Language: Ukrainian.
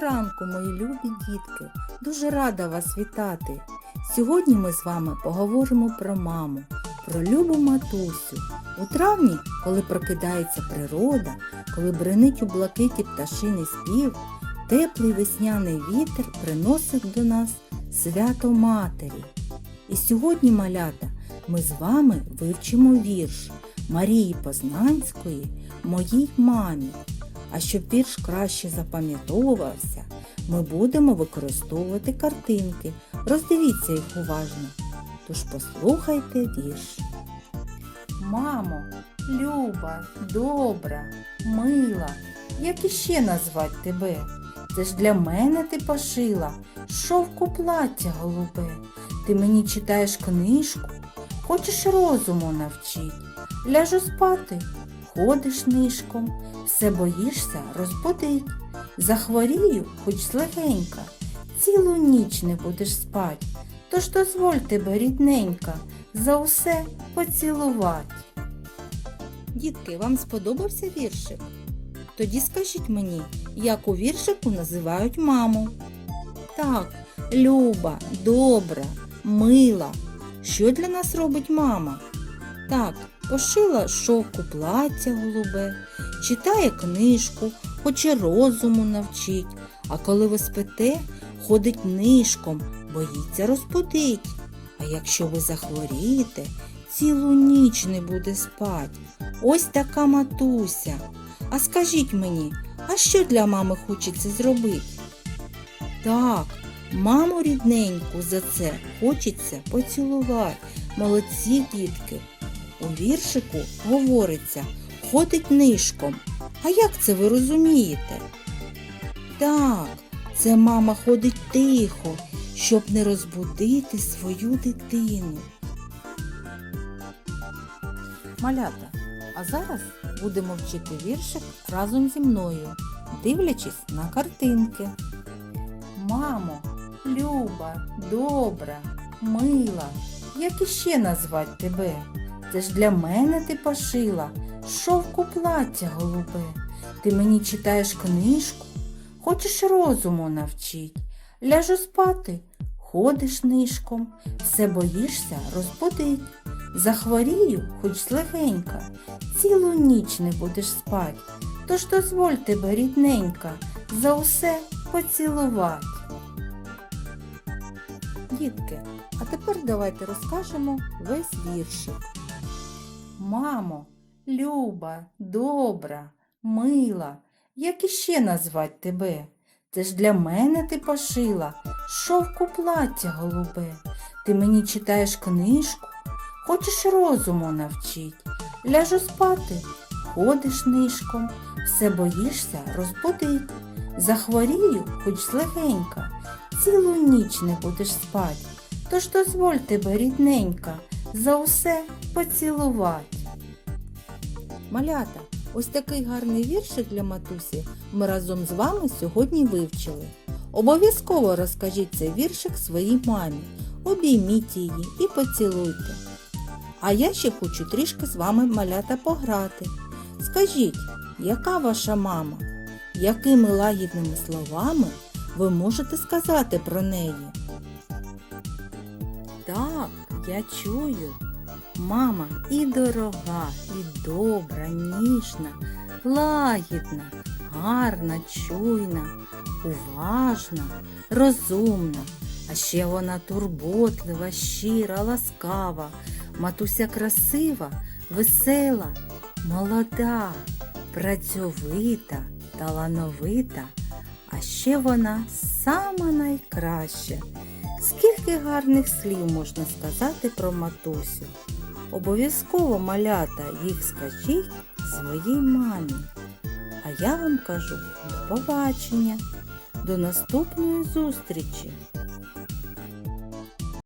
ранку, мої любі дітки! Дуже рада вас вітати. Сьогодні ми з вами поговоримо про маму, про любу матусю. У травні, коли прокидається природа, коли бренить у блакиті пташиний спів, теплий весняний вітер приносить до нас свято матері. І сьогодні, малята, ми з вами вивчимо вірш Марії Познанської Моїй мамі. А щоб вірш краще запам'ятовувався, ми будемо використовувати картинки. Роздивіться їх уважно. Тож послухайте вірш. Мамо, люба, добра, мила, як іще назвать тебе? Це ж для мене ти пошила шовку плаття голубе. Ти мені читаєш книжку, хочеш розуму навчить. Ляжу спати, ходиш нишком, все боїшся розбудить. Захворію, хоч легенька, цілу ніч не будеш спать. Тож дозволь тебе, рідненька, за усе поцілувати. Дітки, вам сподобався віршик? Тоді скажіть мені, як у віршику називають маму? Так, люба, добра, мила. Що для нас робить мама? Так, пошила шовку плаття голубе, читає книжку, хоче розуму навчить, а коли ви спите, ходить нишком, боїться розбудить. А якщо ви захворієте, цілу ніч не буде спать. Ось така матуся. А скажіть мені, а що для мами хочеться зробити? Так, маму рідненьку за це хочеться поцілувати. Молодці дітки. У віршику говориться, ходить нишком. А як це ви розумієте? Так, це мама ходить тихо, щоб не розбудити свою дитину. Малята, а зараз будемо вчити віршик разом зі мною, дивлячись на картинки. Мамо, люба, добра, мила, як іще назвать тебе? Це ж для мене ти пошила шовку плаття голубе. Ти мені читаєш книжку, хочеш розуму навчить. Ляжу спати, ходиш нишком, все боїшся розбудить. Захворію, хоч легенька, цілу ніч не будеш спать. Тож дозволь тебе, рідненька, за усе поцілувати. Дітки, а тепер давайте розкажемо весь віршик. Мамо, люба, добра, мила, як іще назвать тебе? Це ж для мене ти пошила шовку плаття голубе. Ти мені читаєш книжку, хочеш розуму навчить. Ляжу спати, ходиш нишком, все боїшся розбудить. Захворію, хоч легенька, цілу ніч не будеш спать. Тож дозволь тебе, рідненька, за усе поцілувати. Малята, ось такий гарний віршик для матусі ми разом з вами сьогодні вивчили. Обов'язково розкажіть цей віршик своїй мамі, обійміть її і поцілуйте. А я ще хочу трішки з вами малята пограти. Скажіть, яка ваша мама? Якими лагідними словами ви можете сказати про неї? Так, я чую. Мама і дорога, і добра, ніжна, лагідна, гарна, чуйна, уважна, розумна, а ще вона турботлива, щира, ласкава, матуся красива, весела, молода, працьовита, талановита, а ще вона сама найкраща. Скільки гарних слів можна сказати про матусю. Обов'язково малята їх скажіть своїй мамі. А я вам кажу до побачення, до наступної зустрічі!